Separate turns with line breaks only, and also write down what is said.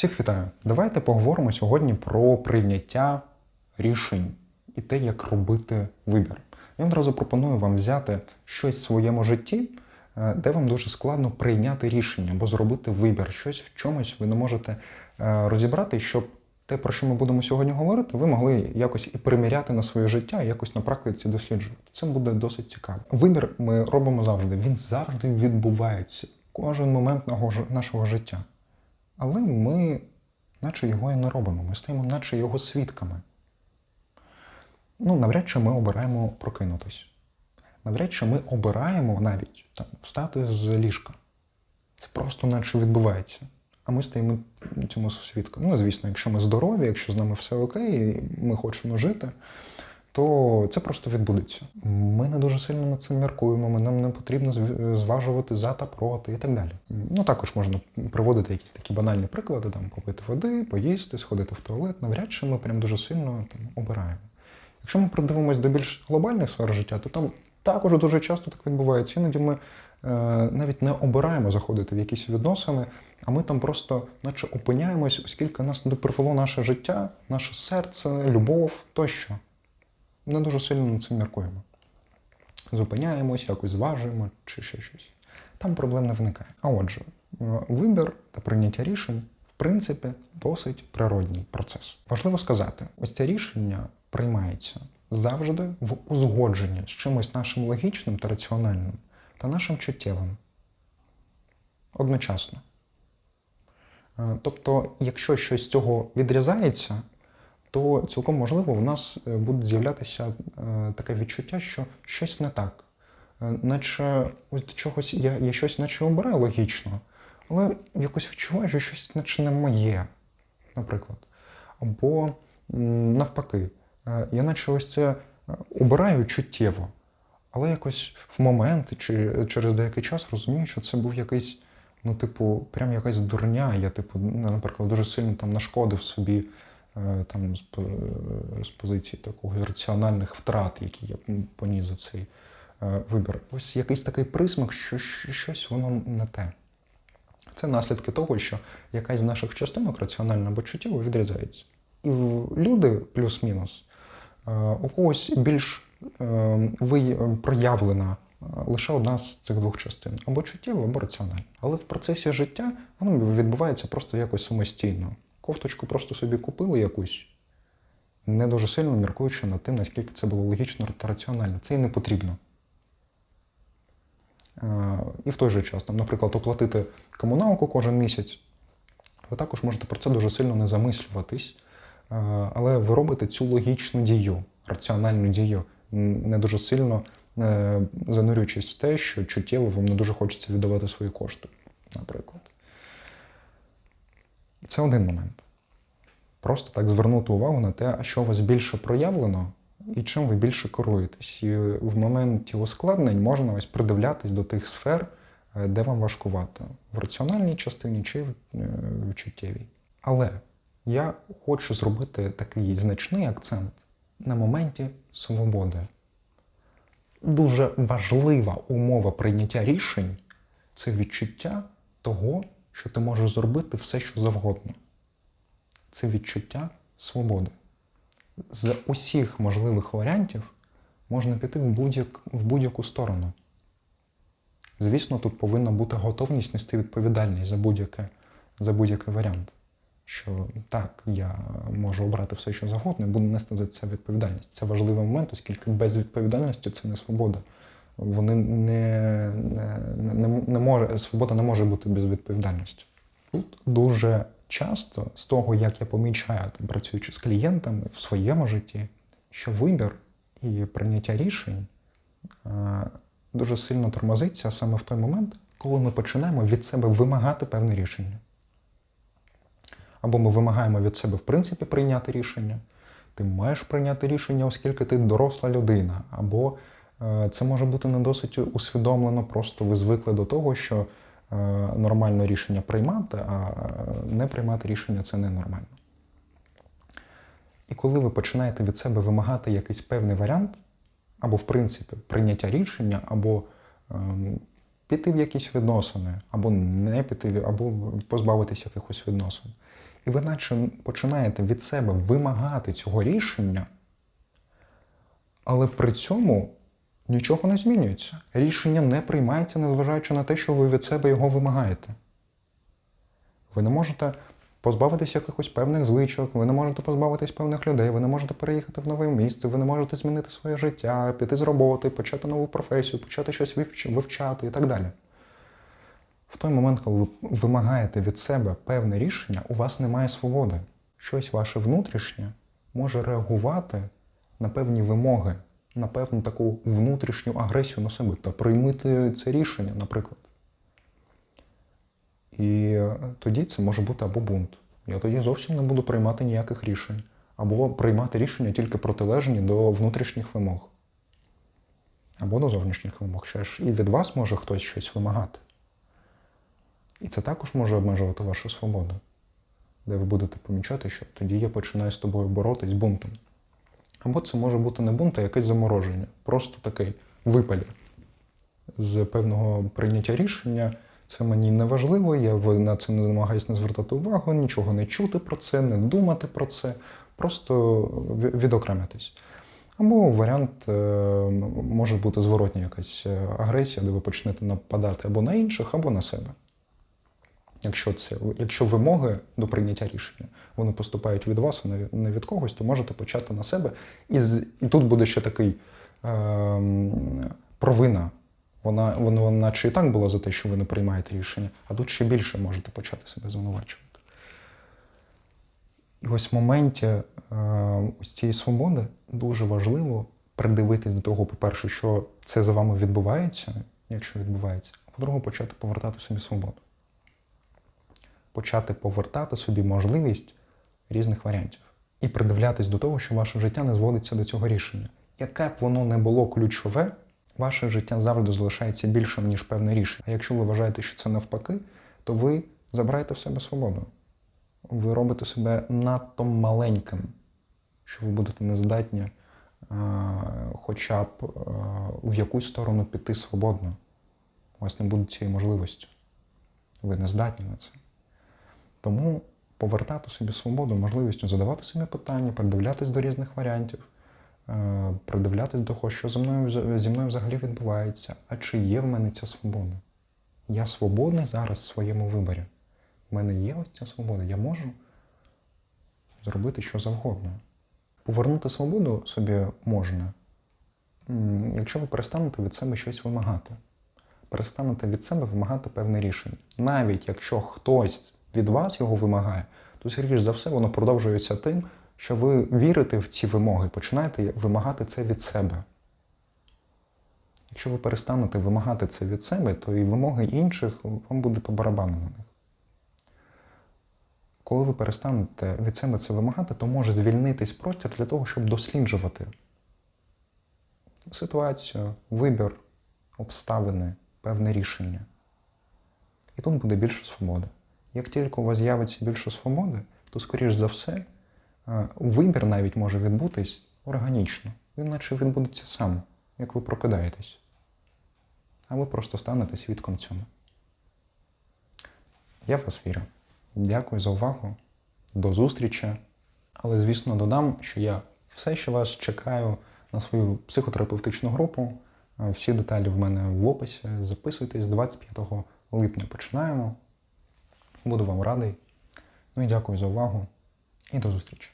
Всіх вітаю! Давайте поговоримо сьогодні про прийняття рішень і те, як робити вибір. Я одразу пропоную вам взяти щось в своєму житті, е, де вам дуже складно прийняти рішення або зробити вибір. Щось в чомусь ви не можете е, розібрати, щоб те, про що ми будемо сьогодні говорити, ви могли якось і приміряти на своє життя, і якось на практиці досліджувати. Це буде досить цікаво. Вибір ми робимо завжди. Він завжди відбувається. Кожен момент нашого нашого життя. Але ми, наче його і не робимо. Ми стаємо, наче його свідками. Ну, навряд чи ми обираємо прокинутись. Навряд чи ми обираємо навіть там, встати з ліжка. Це просто наче відбувається. А ми стаємо цьому свідком. Ну, звісно, якщо ми здорові, якщо з нами все окей, і ми хочемо жити, то це просто відбудеться. Ми не дуже сильно над цим міркуємо, ми- нам не потрібно зв- зважувати за та проти і так далі. Ну також можна приводити якісь такі банальні приклади, там попити води, поїсти, сходити в туалет. Навряд чи ми прям дуже сильно там обираємо. Якщо ми придивимось до більш глобальних сфер життя, то там також дуже часто так відбувається. Іноді ми е, навіть не обираємо заходити в якісь відносини, а ми там просто, наче опиняємось, оскільки нас туди привело наше життя, наше серце, любов тощо. Не дуже сильно над цим міркуємо. Зупиняємось, якось зважуємо чи ще щось. Там проблем не виникає. А отже, е, вибір та прийняття рішень, в принципі, досить природній процес. Важливо сказати, ось це рішення приймається завжди в узгодженні з чимось нашим логічним та раціональним та нашим чуттєвим. Одночасно. Е, Тобто, якщо щось з цього відрізається, то цілком можливо в нас е, буде з'являтися е, таке відчуття, що щось не так. Е, Наче ось до чогось я, я щось наче обираю логічно, але якось відчуваю, що щось наче не моє, наприклад. Або навпаки, я наче ось це обираю чуттєво, але якось в момент чи через деякий час розумію, що це був якийсь, ну, типу, прям якась дурня. Я, типу, наприклад, дуже сильно там нашкодив собі там з, з позиції такого раціональних втрат, які я поніс за цей е, вибір. Ось якийсь такий присмак, що щось воно не те. Це наслідки того, що якась з наших частинок раціональна або чуттєво відрізається. І люди плюс-мінус, е, у когось більш е, е, проявлена е, лише одна з цих двох частин або чуттєво, або раціонально. Але в процесі життя воно відбувається просто якось самостійно. Кофточку просто собі купили якусь, не дуже сильно міркуючи над тим, наскільки це було логічно та раціонально. Це і не потрібно. Е, І в той же час, там, наприклад, оплатити комуналку кожен місяць, ви також можете про це дуже сильно не замислюватись, е, але ви робите цю логічну дію, раціональну дію, не дуже сильно е, занурюючись в те, що чуттєво вам не дуже хочеться віддавати свої кошти, наприклад. Це один момент. Просто так звернути увагу на те, що у вас більше проявлено і чим ви більше керуєтесь. І в моменті ускладнень можна ось придивлятись до тих сфер, е, де вам важкувато в раціональній частині чи е, в чуттєвій. Але я хочу зробити такий значний акцент на моменті свободи. Дуже важлива умова прийняття рішень це відчуття того, що ти можеш зробити все, що завгодно. Це відчуття свободи. З усіх можливих варіантів можна піти в, будь-як, в будь-яку сторону. Звісно, тут повинна бути готовність нести відповідальність за, будь-яке, за будь-який варіант. Що так, я можу обрати все, що завгодно, і буду нести за це відповідальність. Це важливий момент, оскільки без відповідальності це не свобода. Вони не, не, не, не може, свобода не може бути без відповідальності. Тут дуже часто, з того, як я помічаю, там, працюючи з клієнтами в своєму житті, що вибір і прийняття рішень е, дуже сильно тормозиться саме в той момент, коли ми починаємо від себе вимагати певне рішення. Або ми вимагаємо від себе, в принципі, прийняти рішення. Ти маєш прийняти рішення, оскільки ти доросла людина. Або це може бути не досить усвідомлено, просто ви звикли до того, що е, нормально рішення приймати, а не приймати рішення це ненормально. І коли ви починаєте від себе вимагати якийсь певний варіант, або, в принципі, прийняття рішення, або ем, піти в якісь відносини, або не піти, або позбавитись якихось відносин. І ви наче починаєте від себе вимагати цього рішення, але при цьому нічого не змінюється. Рішення не приймається, незважаючи на те, що ви від себе його вимагаєте. Ви не можете позбавитись якихось певних звичок, ви не можете позбавитись певних людей, ви не можете переїхати в нове місце, ви не можете змінити своє життя, піти з роботи, почати нову професію, почати щось вивчати і так далі. В той момент, коли ви вимагаєте від себе певне рішення, у вас немає свободи. Щось ваше внутрішнє може реагувати на певні вимоги, на певну таку внутрішню агресію на себе та приймити це рішення, наприклад. І тоді це може бути або бунт. Я тоді зовсім не буду приймати ніяких рішень, або приймати рішення тільки протилежні до внутрішніх вимог, або до зовнішніх вимог. Ще ж і від вас може хтось щось вимагати. І це також може обмежувати вашу свободу, де ви будете помічати, що тоді я починаю з тобою боротись бунтом. Або це може бути не бунт, а якесь замороження, просто такий випалі з певного прийняття рішення. Це мені не важливо, я на це не намагаюся не звертати увагу, нічого не чути про це, не думати про це, просто відокремитись. Або варіант е, може бути зворотня якась е, агресія, де ви почнете нападати або на інших, або на себе. Якщо це, якщо вимоги до прийняття рішення вони поступають від вас, а не від- когось, то можете почати на себе. І, з, і тут буде ще такий ем, провина. Вона, вона наче і так була за те, що ви не приймаєте рішення, а тут ще більше можете почати себе звинувачувати. І ось в моменті е, ось цієї свободи дуже важливо придивитись до того, по-перше, що це за вами відбувається, якщо відбувається, а по-друге, почати повертати собі свободу почати повертати собі можливість різних варіантів і придивлятись до того, що ваше життя не зводиться до цього рішення. Яке б воно не було ключове, ваше життя завжди залишається більшим, ніж певне рішення. А якщо ви вважаєте, що це навпаки, то ви забираєте в себе свободу. Ви робите себе надто маленьким, що ви будете нездатні хоча б в якусь сторону піти свободно. У вас не буде цієї можливості. Ви не здатні на це. Тому повертати собі свободу, можливістю задавати собі питання, придивлятись до різних варіантів, е, придивлятись до того, що зі мною, зі мною взагалі відбувається, а чи є в мене ця свобода? Я свободний зараз в своєму виборі. В мене є ось ця свобода, я можу зробити що завгодно. Повернути свободу собі можна, якщо ви перестанете від себе щось вимагати перестанете від себе вимагати певне рішення. Навіть якщо хтось від вас його вимагає, то скоріш за все воно продовжується тим, що ви вірите в ці вимоги, починаєте вимагати це від себе. Якщо ви перестанете вимагати це від себе, то і вимоги інших вам буде по барабану на них. Коли ви перестанете від себе це вимагати, то може звільнитись простір для того, щоб досліджувати ситуацію, вибір, обставини, певне рішення. І тут буде більше свободи. Як тільки у вас з'явиться більше свободи, то, скоріш за все, е, вибір навіть може відбутись органічно. Він наче відбудеться сам, як ви прокидаєтесь. А ви просто станете свідком цьому. Я вас вірю. Дякую за увагу. До зустрічі. Але, звісно, додам, що я все ще вас чекаю на свою психотерапевтичну групу. Е, Всі деталі в мене в описі. Записуйтесь 25 липня починаємо. Буду вам радий. Ну і дякую за увагу і до зустрічі.